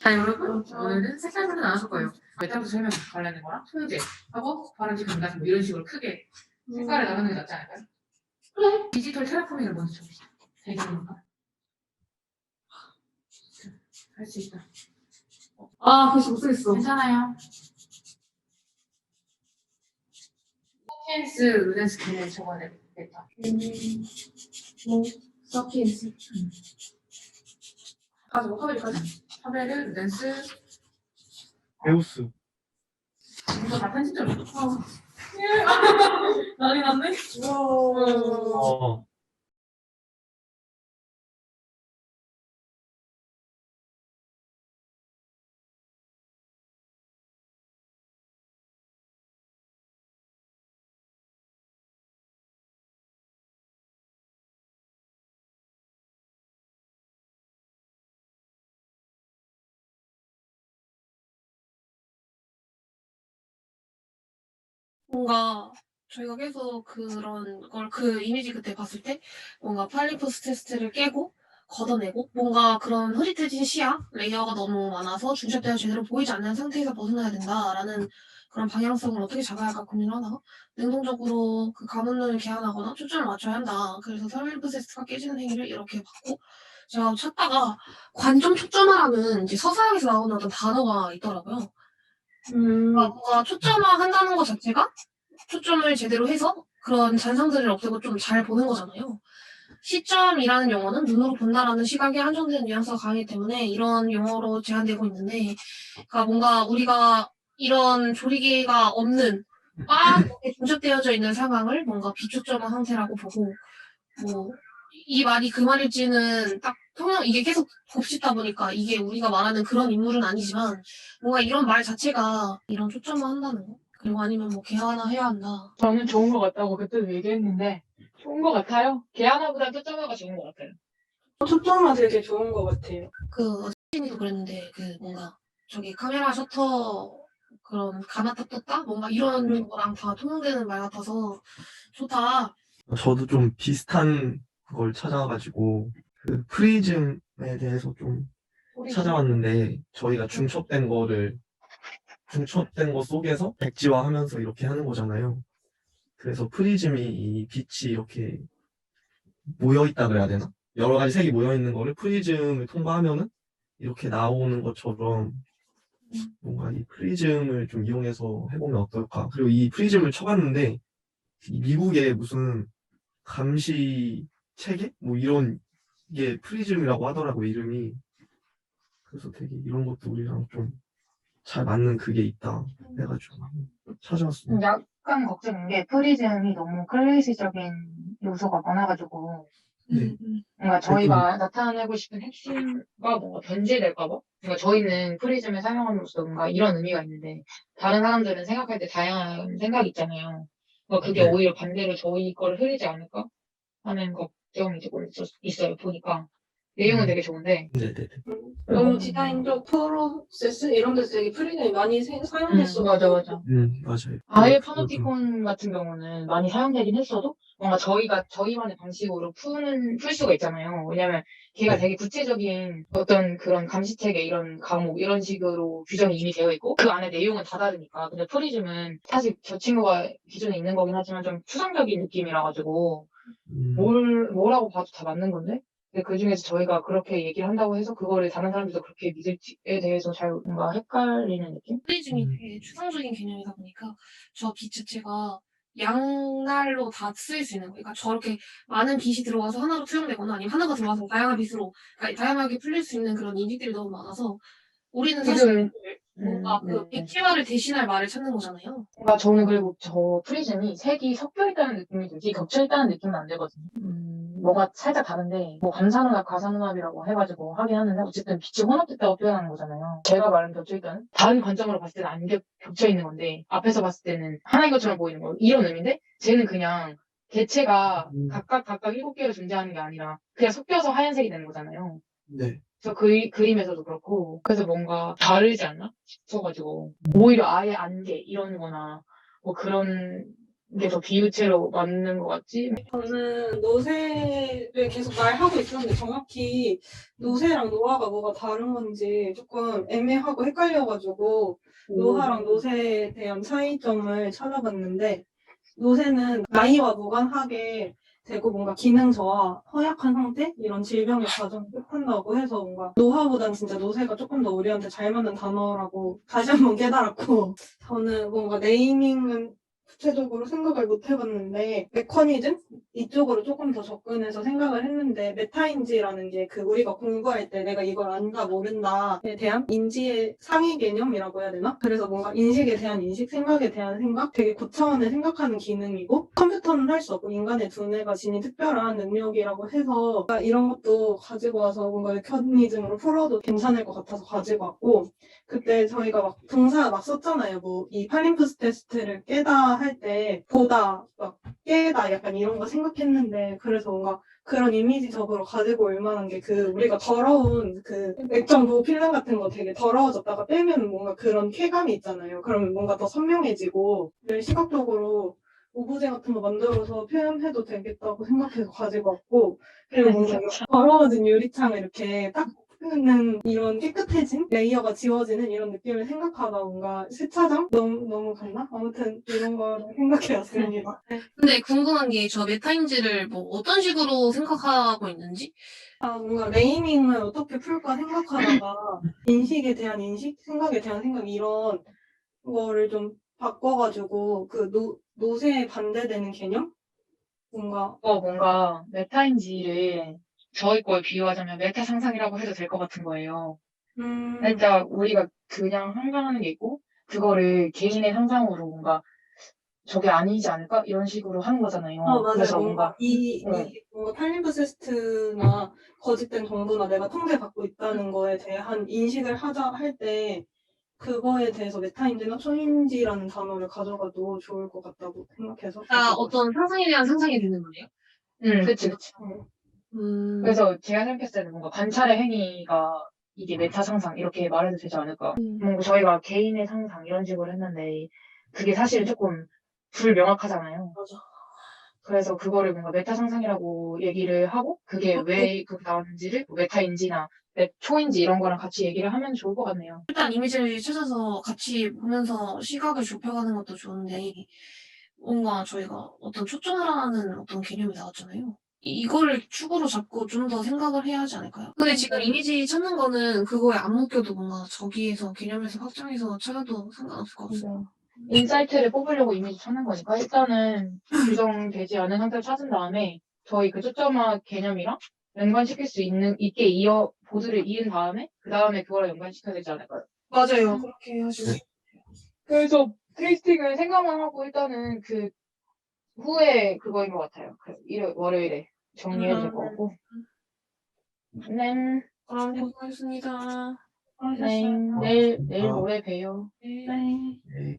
자 여러분 오늘은 색깔별로 나눠줄 거예요. 메타부터 설명 관련된 거랑 소유제 하고 바람직 감각 뭐 이런 식으로 크게 색깔을 나누는 게 낫지 않을까요? 그래. 디지털 테라포밍을 먼저 쳐보시죠. 배경음악. 할수 있다. 아, 글씨 못 쓰겠어. 괜찮아요. 포켄스 루덴스키를 적어냈다. 음, 뭐, 서피엔스. 아, 뭐, 카메라까지? 파베르, 루덴스, 베우스. 이거 다 편집점. 아, 난리 났네. 우와. 어. 뭔가 저희가 계속 그런 걸 그 이미지 그때 봤을 때 뭔가 팔리포스 테스트를 깨고 걷어내고 뭔가 그런 흐릿해진 시야 레이어가 너무 많아서 중첩되어 제대로 보이지 않는 상태에서 벗어나야 된다라는 그런 방향성을 어떻게 잡아야 할까 고민을 하다가 능동적으로 그 가문을 개안하거나 초점을 맞춰야 한다. 그래서 테스트가 깨지는 행위를 이렇게 봤고 제가 찾다가 관점 초점화라는 이제 서사에서 나오는 어떤 단어가 있더라고요. 음, 뭔가 뭔가 초점화한다는 것 자체가 초점을 제대로 해서 그런 잔상들을 없애고 좀 잘 보는 거잖아요. 시점이라는 용어는 눈으로 본다라는 시각에 한정된 뉘앙스가 강하기 때문에 이런 용어로 제한되고 있는데, 그러니까 뭔가 우리가 이런 조리개가 없는 빡하게 중첩되어져 있는 상황을 뭔가 비초점화 상태라고 보고, 뭐, 이 말이 그 말일지는 딱 통영, 이게 계속 곱씹다 보니까 이게 우리가 말하는 그런 인물은 아니지만, 뭔가 이런 말 자체가 이런 초점화 한다는 거. 그리고 아니면 뭐 개화나 해야 한다. 저는 좋은 것 같다고 그때도 얘기했는데 좋은 것 같아요. 개 하나보다 초점화가 좋은 것 같아요. 초점화 되게 좋은 것 같아요. 그 신이도 그랬는데 그 뭔가 저기 카메라 셔터 그런 가마타 떴다 뭔가 이런 거랑 다 통용되는 말 같아서 좋다. 저도 좀 비슷한 걸 찾아가지고 그 프리즘에 대해서 좀 찾아왔는데 저희가 중첩된 거를 중첩된 거 속에서 백지화하면서 이렇게 하는 거잖아요. 그래서 프리즘이 이 빛이 이렇게 모여 있다 그래야 되나? 여러 가지 색이 모여 있는 거를 프리즘을 통과하면은 이렇게 나오는 것처럼 뭔가 이 프리즘을 좀 이용해서 해보면 어떨까? 그리고 이 프리즘을 쳐봤는데 이 미국의 무슨 감시 체계? 뭐 이런 게 프리즘이라고 하더라고 이름이. 그래서 되게 이런 것도 우리랑 좀 잘 맞는 그게 있다 해가지고 찾아왔습니다. 약간 걱정인 게 프리즘이 너무 클래시적인 요소가 많아가지고 네. 뭔가 저희가 나타내고 싶은 핵심과 뭔가 변질될까봐 그러니까 저희는 프리즘을 사용함으로써 뭔가 이런 의미가 있는데 다른 사람들은 생각할 때 다양한 생각이 있잖아요. 그러니까 그게 네. 오히려 반대로 저희 거를 흐리지 않을까 하는 조금 있었- 있어요. 보니까 내용은 음. 되게 좋은데 네네네. 너무 디자인적 프로세스 이런 데서 되게 프리즘이 많이 세- 사용됐어. 음, 맞아, 맞아. 음 맞아요. 아예 좀- 파노티콘 같은 경우는 많이 사용되긴 했어도 뭔가 저희가 저희만의 방식으로 푸는 풀 수가 있잖아요. 왜냐면 걔가 네. 되게 구체적인 어떤 그런 감시체계 이런 과목 이런 식으로 규정이 이미 되어 있고 그 안에 내용은 다 다르니까 근데 프리즘은 사실 저 친구가 기존에 있는 거긴 하지만 좀 추상적인 느낌이라 가지고 음, 뭘 뭐라고 봐도 다 맞는 건데 근데 그 중에서 저희가 그렇게 얘기를 한다고 해서 그거를 다른 사람들도 그렇게 믿을지에 대해서 잘 뭔가 헷갈리는 느낌? 프리즘이 음. 되게 추상적인 개념이다 보니까 저 빛 자체가 양날로 다 쓰일 수 있는 거예요. 그러니까 저렇게 많은 빛이 들어와서 하나로 투영되거나 아니면 하나가 들어와서 다양한 빛으로 그러니까 다양하게 풀릴 수 있는 그런 인식들이 너무 많아서 우리는 사실 뭔가 음, 그 네, 네. 백지화를 대신할 말을 찾는 거잖아요. 뭔가 저는 그리고 저 프리즘이 색이 섞여 있다는 느낌이 들지 겹쳐 있다는 느낌은 안 들거든요. 음, 뭐가 살짝 다른데 뭐 감산혼합, 가산혼합이라고 해가지고 하긴 하는데 어쨌든 빛이 혼합됐다고 표현하는 거잖아요. 제가 말한 겹쳐 있다는 다른 관점으로 봤을 때는 안 겹, 겹쳐 있는 건데 앞에서 봤을 때는 하나인 것처럼 보이는 거 이런 의미인데 쟤는 그냥 개체가 음. 각각 각각 일곱 개로 존재하는 게 아니라 그냥 섞여서 하얀색이 되는 거잖아요. 네. 그래서 그 그림에서도 그렇고 그래서 뭔가 다르지 않나 싶어가지고 오히려 아예 안개 이런 거나 뭐 그런 게 더 비유체로 맞는 것 같지? 저는 노세를 계속 말하고 있었는데 정확히 노세랑 노화가 뭐가 다른 건지 조금 애매하고 헷갈려가지고 노화랑 노세에 대한 차이점을 찾아봤는데 노세는 나이와 무관하게 되고 뭔가 기능 저하, 허약한 상태? 이런 질병의 과정을 뜻한다고 해서 뭔가 노화보단 진짜 노세가 조금 더 우리한테 잘 맞는 단어라고 다시 한번 깨달았고 저는 뭔가 네이밍은 구체적으로 생각을 못 해봤는데 메커니즘 이쪽으로 조금 더 접근해서 생각을 했는데 메타인지라는 게 그 우리가 공부할 때 내가 이걸 안다 모른다에 대한 인지의 상위 개념이라고 해야 되나? 그래서 뭔가 인식에 대한 인식, 생각에 대한 생각 되게 고차원의 생각하는 기능이고 컴퓨터는 할 수 없고 인간의 두뇌가 지닌 특별한 능력이라고 해서 이런 것도 가지고 와서 뭔가 메커니즘으로 풀어도 괜찮을 것 같아서 가지고 왔고 그때 저희가 막 동사 막 썼잖아요. 뭐 이 팔림프스 테스트를 깨다 할 때 보다 막 깨다 약간 이런 거 생각했는데 그래서 뭔가 그런 이미지적으로 가지고 올 만한 게 그 우리가 더러운 그 액정부 필름 같은 거 되게 더러워졌다가 빼면 뭔가 그런 쾌감이 있잖아요. 그러면 뭔가 더 선명해지고 시각적으로 오브제 같은 거 만들어서 표현해도 되겠다고 생각해서 가지고 왔고 그리고 뭔가 이렇게 더러워진 유리창을 이렇게 딱 는 이런 깨끗해진 레이어가 지워지는 이런 느낌을 생각하다 뭔가 세차장? 너무 너무 갔나? 아무튼 이런 걸 생각해왔습니다. 근데 궁금한 게 저 메타인지를 뭐 어떤 식으로 생각하고 있는지? 아 뭔가 네이밍을 어떻게 풀까 생각하다가 인식에 대한 인식, 생각에 대한 생각 이런 거를 좀 바꿔가지고 그 노, 노세에 반대되는 개념? 뭔가 어, 뭔가 메타인지를 저희 거에 비유하자면 메타 상상이라고 해도 될 것 같은 거예요. 음 살짝 우리가 그냥 상상하는 게 있고 그거를 개인의 상상으로 뭔가 저게 아니지 않을까 이런 식으로 하는 거잖아요. 어, 맞아요. 그래서 뭔가 이, 네. 이 뭔가 탈림프시스트나 거짓된 정보나 내가 통제받고 있다는 거에 대한 인식을 하자 할 때 그거에 대해서 메타인지나 초인지라는 단어를 가져가도 좋을 것 같다고 생각해서 아, 어떤 상상에 대한 상상이 되는 거네요? 음, 그치 그치. 음. 그래서 제가 생각했을 때는 뭔가 관찰의 행위가 이게 메타 상상 이렇게 말해도 되지 않을까. 음. 뭔가 저희가 개인의 상상 이런 식으로 했는데 그게 사실 조금 불명확하잖아요. 맞아. 그래서 그거를 뭔가 메타 상상이라고 얘기를 하고 그게 왜 그렇게 나왔는지를 뭐 메타인지나 메- 초인지 이런 거랑 같이 얘기를 하면 좋을 것 같네요. 일단 이미지를 찾아서 같이 보면서 시각을 좁혀가는 것도 좋은데 뭔가 저희가 어떤 초점을 하는 어떤 개념이 나왔잖아요. 이- 이거를 축으로 잡고 좀 더 생각을 해야 하지 않을까요? 근데 지금 이미지 찾는 거는 그거에 안 묶여도 뭔가 저기에서 개념에서 확장해서 찾아도 상관없을 것 같아요. 인사이트를 뽑으려고 이미지 찾는 거니까 일단은 규정되지 않은 상태를 찾은 다음에 저희 그 초점화 개념이랑 연관시킬 수 있는 있게 이어 보드를 이은 다음에 그 다음에 그거랑 연관시켜야 되지 않을까요? 맞아요. 그렇게 하시고. 그래서 테이스팅을 생각만 하고 일단은 그 후에 그거인 것 같아요. 그 일요 월요일에 정리해도 될것 같고. 네, 그럼 고생하셨습니다. 네, 내일 내일 모레 봬요. 네. 네. 네.